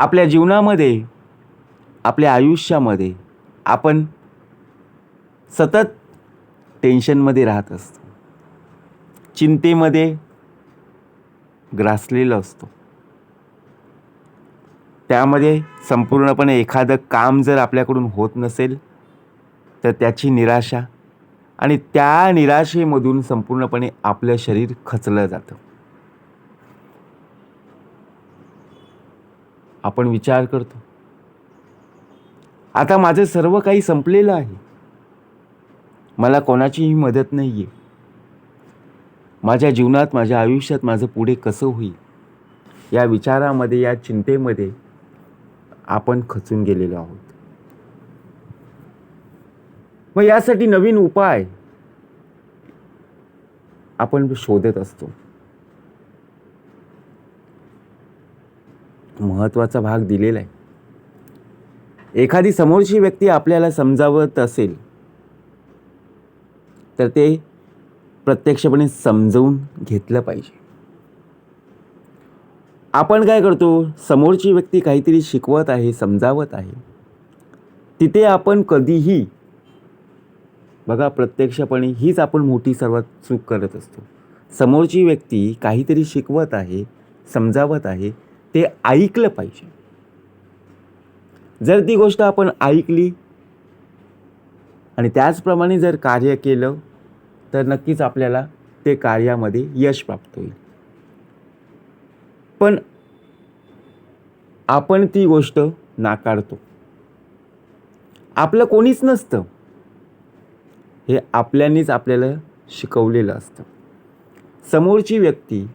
आपल्या जीवनामध्ये आपल्या आयुष्यामध्ये आपण सतत टेन्शनमध्ये राहत असतो. चिंतेमध्ये ग्रासलेलो असतो. त्यामध्ये संपूर्णपणे एखादं काम जर आपल्याकडून होत नसेल तर त्याची निराशा आणि त्या निराशेमधून संपूर्णपणे आपलं शरीर खचलं जातं. आपण विचार करतो. आता माझं सर्व काही संपलेलं आहे. मला कोणाचीही मदत नाही आहे माझ्या जीवनात माझ्या आयुष्यात माझं पुढे कसं होईल? या विचारामध्ये या चिंतेमध्ये आपण खचून गेलेलो आहोत. मग यासाठी नवीन उपाय आपण शोधत असतो. महत्त्वाचा भाग दिलेला आहे एखादी समोरची व्यक्ती आपल्याला समजावत असेल तर ते प्रत्यक्षपणे समजवून घेतलं पाहिजे. आपण काय करतो? समोरची व्यक्ती काहीतरी शिकवत आहे समजावत आहे. तिथे आपण कधीही बघा प्रत्यक्षपणे हीच आपण मोठी सर्वात चूक करत असतो. समोरची व्यक्ती काहीतरी शिकवत आहे समजावत आहे ते ऐकलं पाहिजे. जर ती गोष्ट आपण ऐकली आणि त्याचप्रमाणे जर कार्य केलं तर नक्कीच आपल्याला ते कार्यामध्ये यश प्राप्त होईल. पण आपण ती गोष्ट नाकारतो. आपलं कोणीच नसतं. हे आपल्यानीच आपल्याला शिकवलेलं असतं. समोरची व्यक्ती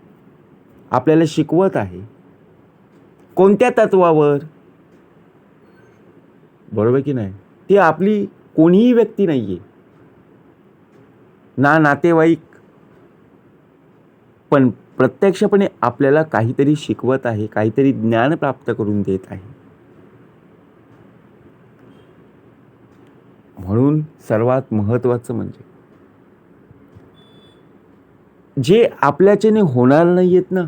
आपल्याला शिकवत आहे. कोणत्या तत्वावर? बरोबर की नाही? ती आपली कोणीही व्यक्ती नाही आहे ना नातेवाईक. पण प्रत्यक्षपणे आपल्याला काहीतरी शिकवत आहे काहीतरी ज्ञान प्राप्त करून देत आहे. म्हणून सर्वात महत्त्वाचं म्हणजे जे आपल्याच्याने होणार नाही आहेत ना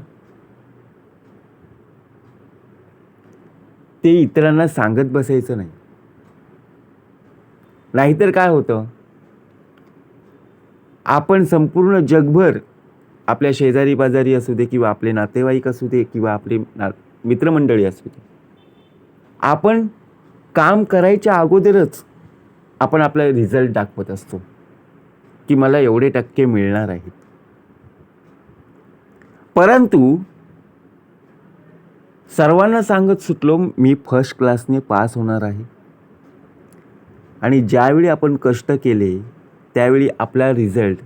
ते इतरांना सांगत बसायचं नाही. नाहीतर काय होतं? आपण संपूर्ण जगभर आपल्या शेजारी पाजारी असू दे किंवा आपले नातेवाईक असू दे किंवा आपले ना मित्रमंडळी असू दे. आपण काम करायच्या अगोदरच आपण आपला रिझल्ट दाखवत असतो की मला एवढे टक्के मिळणार आहेत. परंतु सर्वांना सांगत सुटलो मी फर्स्ट क्लासने पास होणार आहे. आणि ज्यावेळी आपण कष्ट केले त्यावेळी आपला रिझल्ट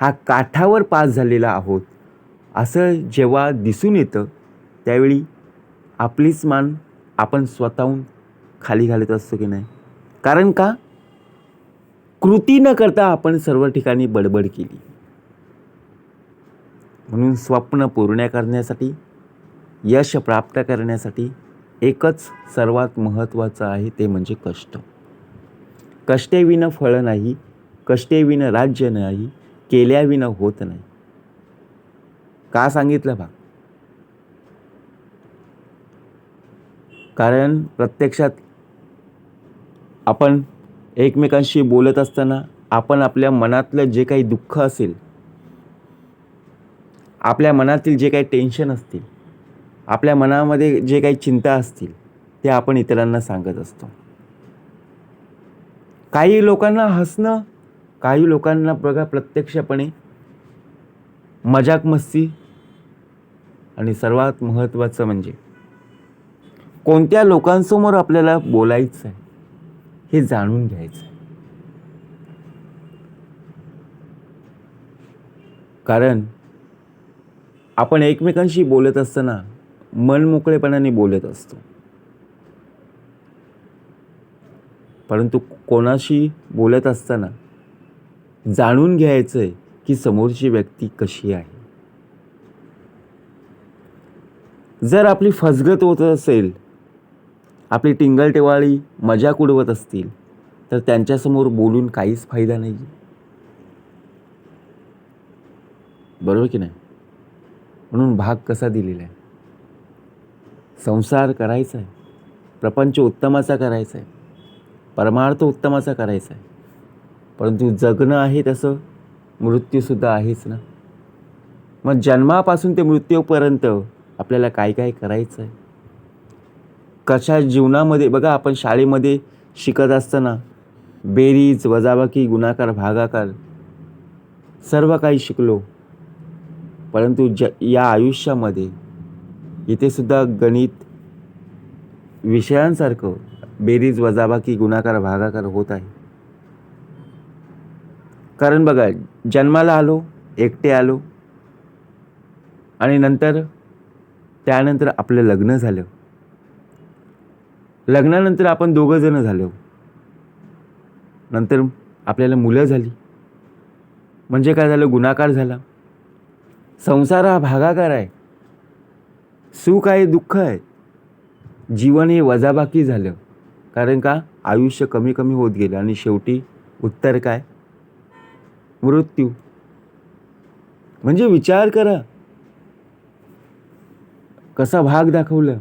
हा काठावर पास झालेला आहोत असं जेव्हा दिसून येतं त्यावेळी आपलीच मान आपण स्वतःहून खाली घालत असतो की नाही? कारण का? कृती न करता आपण सर्व ठिकाणी बडबड केली. म्हणून स्वप्न पूर्ण करण्यासाठी यश प्राप्त करण्यासाठी एकच सर्वात महत्त्वाचं आहे ते म्हणजे कष्ट. कष्टेविनं फळं नाही कष्टेविनं राज्य नाही केल्याविनं होत नाही. का सांगितलं बा? कारण प्रत्यक्षात आपण एकमेकांशी बोलत असताना आपण आपल्या मनातलं जे काही दुःख असेल आपल्या मनातील जे काही टेन्शन असतील आपल्या मनामध्ये जे काही चिंता असतील ते आपण इतरांना सांगत असतो. काही लोकांना हसणं काही लोकांना बघा प्रत्यक्षपणे मजाक मस्ती आणि सर्वात महत्त्वाचं म्हणजे कोणत्या लोकांसमोर आपल्याला बोलायचं आहे हे जाणून घ्यायचं आहे कारण आपण एकमेकांशी बोलत असताना मनमोकळेपणाने बोलत असतो. परंतु कोणाशी बोलत असताना जाणून घ्यायचं आहे की समोरची व्यक्ती कशी आहे. जर आपली फसगत होत असेल आपली टिंगलटेवाळी मजाक उडवत असतील तर त्यांच्यासमोर बोलून काहीच फायदा नाही बरोबर की नाही? म्हणून भाग कसा दिलेला आहे? संसार करायचा आहे. प्रपंच उत्तमाचा करायचा आहे. परमार्थ उत्तमाचा करायचा आहे. परंतु जगणं आहे तसं मृत्यूसुद्धा आहेच ना. मग जन्मापासून ते मृत्यूपर्यंत आपल्याला काय काय करायचं आहे? कशा जीवनामध्ये बघा आपण शाळेमध्ये शिकत असताना बेरीज वजाबाकी गुणाकार भागाकार सर्व काही शिकलो. परंतु ज या आयुष्यामध्ये इथे सुद्धा गणित विषयांसारखं बेरीज वजाबाकी गुणाकार भागाकार होत आहे. कारण बघा जन्माला आलो एकटे आलो आणि नंतर त्यानंतर आपलं लग्न झालं. लग्नानंतर आपण दोघं जण झालो. नंतर आपल्याला मुलं झाली. म्हणजे काय झालं? गुणाकार झाला. संसार हा भागाकार आहे. सुख आहे दुःख आहे. जीवन हे वजाबाकी झालं. कारण का? आयुष्य कमी कमी होत गेलं. आणि शेवटी उत्तर काय? मृत्यू. म्हणजे विचार करा. कसा भाग दाखवलं?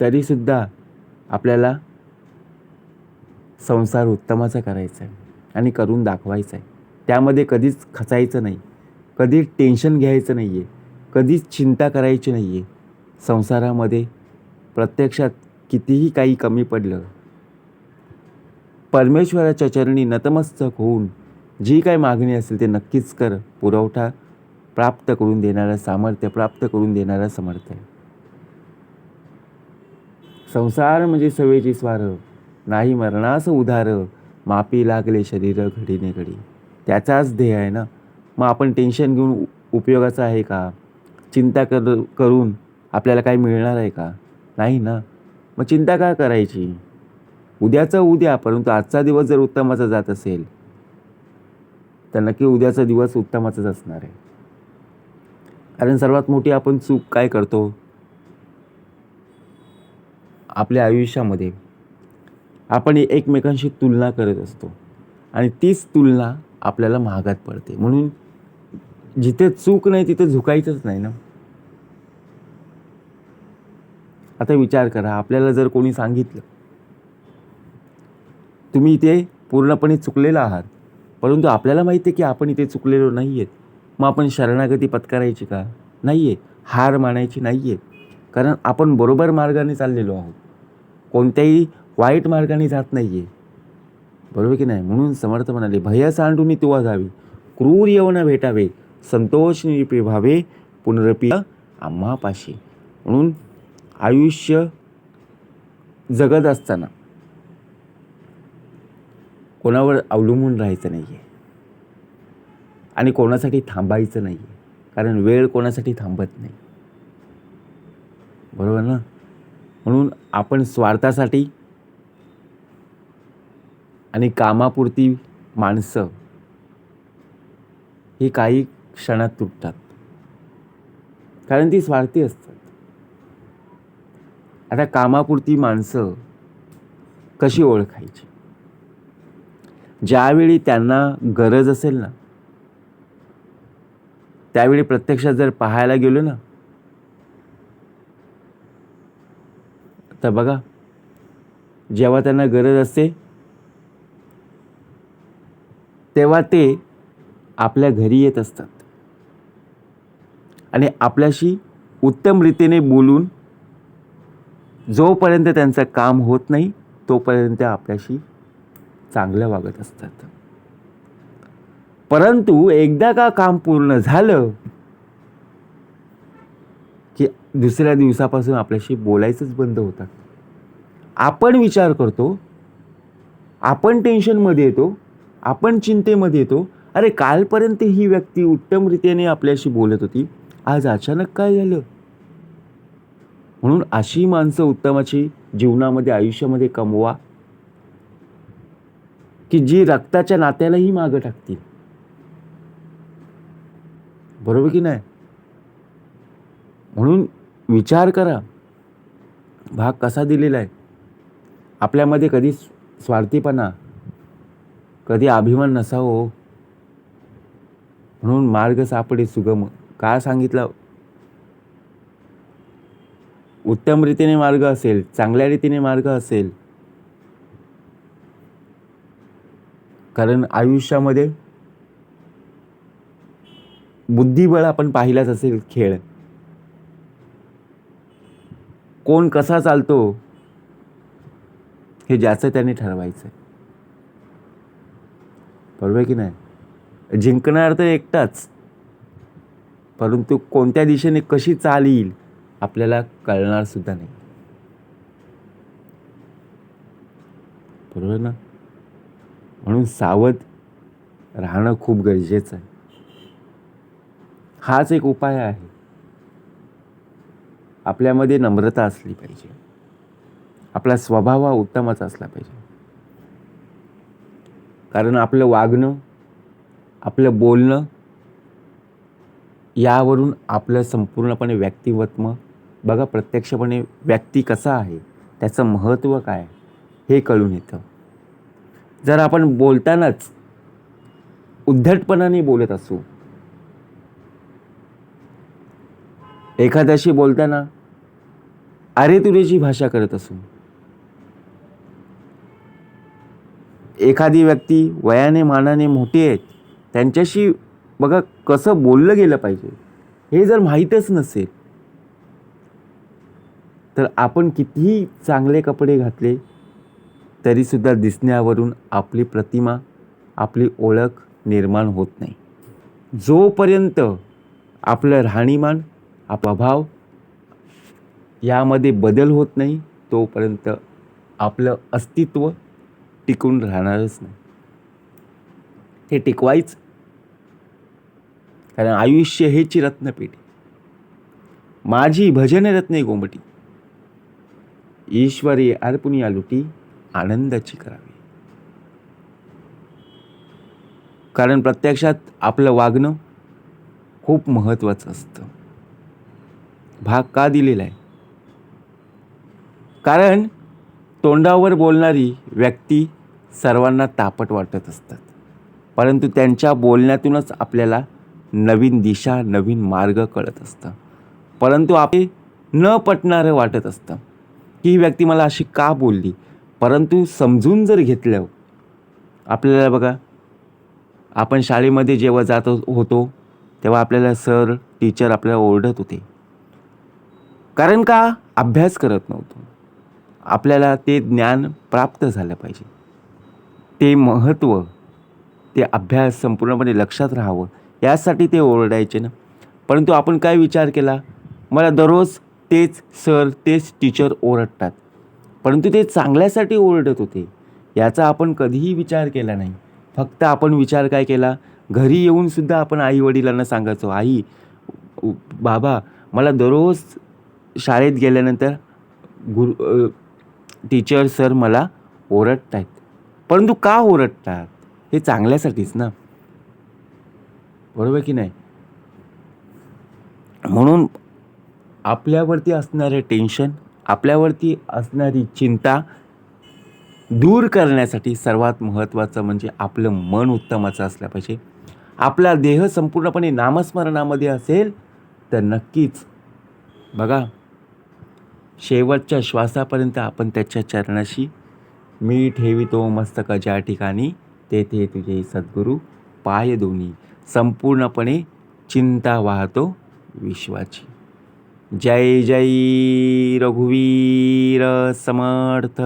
तरीसुद्धा आपल्याला संसार उत्तमाचा करायचा आहे. आणि करून दाखवायचा आहे. त्यामध्ये कधीच खचायचं नाही. कधी टेन्शन घ्यायचं नाही आहे कधीच चिंता करायची नाही आहे संसारामध्ये प्रत्यक्षात कितीही काही कमी पडलं परमेश्वराच्या चरणी नतमस्तक होऊन जी काही मागणी असेल ते नक्कीच कर. पुरवठा प्राप्त करून देणारं सामर्थ्य प्राप्त करून देणारं समर्थ आहे. संसार म्हणजे सवेची स्वार नाही मरणास उधार मापी लागले शरीर घडीने घडी. त्याचाच ध्येय आहे ना? मग आपण टेन्शन घेऊन उपयोगाचं आहे का? चिंता कर करून आपल्याला काही मिळणार आहे का? नाही ना. मग चिंता का करायची? उद्याचं उद्या परंतु आजचा दिवस जर उत्तमाचा जात असेल तर नक्की उद्याचा दिवस उत्तमाचाच असणार आहे. कारण सर्वात मोठी आपण चूक काय करतो? आपल्या आयुष्यामध्ये आपण एकमेकांशी तुलना करत असतो आणि तीच तुलना आपल्याला महागात पडते. म्हणून जिथे चूक नाही तिथे झुकायचंच नाही ना. आता विचार करा आपल्याला जर कोणी सांगितलं तुम्ही इथे पूर्णपणे चुकलेला आहात परंतु आपल्याला माहिती आहे की आपण इथे चुकलेलो नाही आहेत मग आपण शरणागती पत्करायची का? नाही आहे हार मानायची नाही आहे कारण आपण बरोबर मार्गाने चाललेलो आहोत. कोणत्याही वाईट मार्गाने जात नाही आहे बरोबर की नाही? म्हणून समर्थ म्हणाले भय सांडून तुवा जावी क्रूर यवन भेटावे. संतोष निपे भावे पुनरपी आम्हापाशी म्हणून आयुष्य जगत असताना कोणावर अवलंबून राहायचं नाही आहे आणि कोणासाठी थांबायचं नाही आहे कारण वेळ कोणासाठी थांबत नाही. बरोबर ना? म्हणून आपण स्वार्थासाठी आणि कामापुरती माणसं ही काही क्षणात तुटतात. कारण ती स्वार्थी असतात. आता कामापुरती माणसं कशी ओळखायची? ज्यावेळी त्यांना गरज असेल ना त्यावेळी प्रत्यक्षात जर पाहायला गेलो ना तर बघा जेव्हा त्यांना गरज असते तेव्हा ते आपल्या घरी येत असतात. आणि आपल्याशी उत्तम रीतीने बोलून जोपर्यंत त्यांचं काम होत नाही तोपर्यंत आपल्याशी चांगलं वागत असतात. परंतु एकदा का काम पूर्ण झालं की दुसऱ्या दिवसापासून आपल्याशी बोलायचंच बंद होतात. आपण विचार करतो आपण टेन्शनमध्ये येतो आपण चिंतेमध्ये येतो अरे कालपर्यंत ही व्यक्ती उत्तम रीतीने आपल्याशी बोलत होती आज अचानक काय झालं? म्हणून अशी माणसं उत्तमाची जीवनामध्ये आयुष्यामध्ये कमवा की जी रक्ताच्या नात्यालाही मागं टाकतील. बरोबर की नाही? म्हणून विचार करा. भाग कसा दिलेला आहे? आपल्यामध्ये कधी स्वार्थीपणा कधी अभिमान नसावं हो. म्हणून मार्ग सापडे सुगम. का सांगितलं? उत्तम रीतीने मार्ग असेल चांगल्या रीतीने मार्ग असेल. कारण आयुष्यामध्ये बुद्धिबळ आपण पाहिलाच असेल खेळ. कोण कसा चालतो हे ज्याचं त्याने ठरवायचं बरोबर आहे की नाही? जिंकणार तर एकटाच. परंतु कोणत्या दिशेने कशी चाल येईल आपल्याला कळणार सुद्धा नाही. बरोबर ना? म्हणून सावध राहणं खूप गरजेचं आहे. हाच एक उपाय आहे. आपल्यामध्ये नम्रता असली पाहिजे. आपला स्वभाव हा उत्तमच असला पाहिजे. कारण आपलं वागणं आपलं बोलणं यावरून आपलं संपूर्णपणे व्यक्तिमत्व बघा प्रत्यक्षपणे व्यक्ती कसा आहे त्याचं महत्त्व काय हे कळून येतं. जर आपण बोलतानाच उद्धटपणाने बोलत असू एखाद्याशी बोलताना अरे तुरेची भाषा करत असू एखादी व्यक्ती वयाने मानाने मोठी आहेत त्यांच्याशी बघा कसं बोललं गेलं पाहिजे. हे जर माहीतच नसेल तर आपण कितीही चांगले कपडे घातले तरीसुद्धा दिसण्यावरून आपली प्रतिमा आपली ओळख निर्माण होत नाही. जोपर्यंत आपलं राहणीमान आपला भाव यामध्ये बदल होत नाही तोपर्यंत आपलं अस्तित्व टिकून राहणारच नाही. हे टिकवायच. कारण आयुष्य हेची रत्नपेटी माझी भजन रत्ने गोमटी ईश्वरी अर्पुनी लुटी आनंदाची करावी. कारण प्रत्यक्षात आपलं वागणं खूप महत्त्वाचं असतं. भाग का दिलेला आहे? कारण तोंडावर बोलणारी व्यक्ती सर्वांना तापट वाटत असतात. परंतु त्यांच्या बोलण्यातूनच आपल्याला नवीन दिशा नवीन मार्ग कळत असतं. परंतु आपले न पटणारं वाटत असतं. की ही व्यक्ती मला अशी का बोलली? परंतु समजून जर घेतलं आपल्याला बघा आपण शाळेमध्ये जेव्हा जात होतो तेव्हा आपल्याला सर टीचर आपल्याला ओरडत होते. कारण का? अभ्यास करत नव्हतो. आपल्याला ते ज्ञान प्राप्त झालं पाहिजे. ते महत्त्व ते अभ्यास संपूर्णपणे लक्षात राहावं. यासाठी ते ओरडायचे ना. परंतु आपण काय विचार केला? मला दररोज तेच सर तेच टीचर ओरडतात. परंतु ते चांगल्यासाठी ओरडत होते. याचा आपण कधीही विचार केला नाही. फक्त आपण विचार काय केला? घरी येऊनसुद्धा आपण आई वडिलांना सांगायचो आई बाबा मला दररोज शाळेत गेल्यानंतर गुरु टीचर सर मला ओरडत आहेत परंतु का ओरडतात? हे चांगल्यासाठीच ना. बरोबर की नाही? म्हणून आपल्यावरती असणारे टेन्शन आपल्यावरती असणारी चिंता दूर करण्यासाठी सर्वात महत्त्वाचं म्हणजे आपलं मन उत्तमाचं असलं पाहिजे. आपला देह संपूर्णपणे नामस्मरणामध्ये असेल तर नक्कीच. बघा शेवटच्या श्वासापर्यंत आपण त्याच्या चरणाशी मी ठेवितो मस्तक ज्या ठिकाणी तेथे तुझे सद्गुरू पाय दोन्ही. संपूर्णपणे चिंता वाहतो विश्वाची. जय जय रघुवीर समर्थ.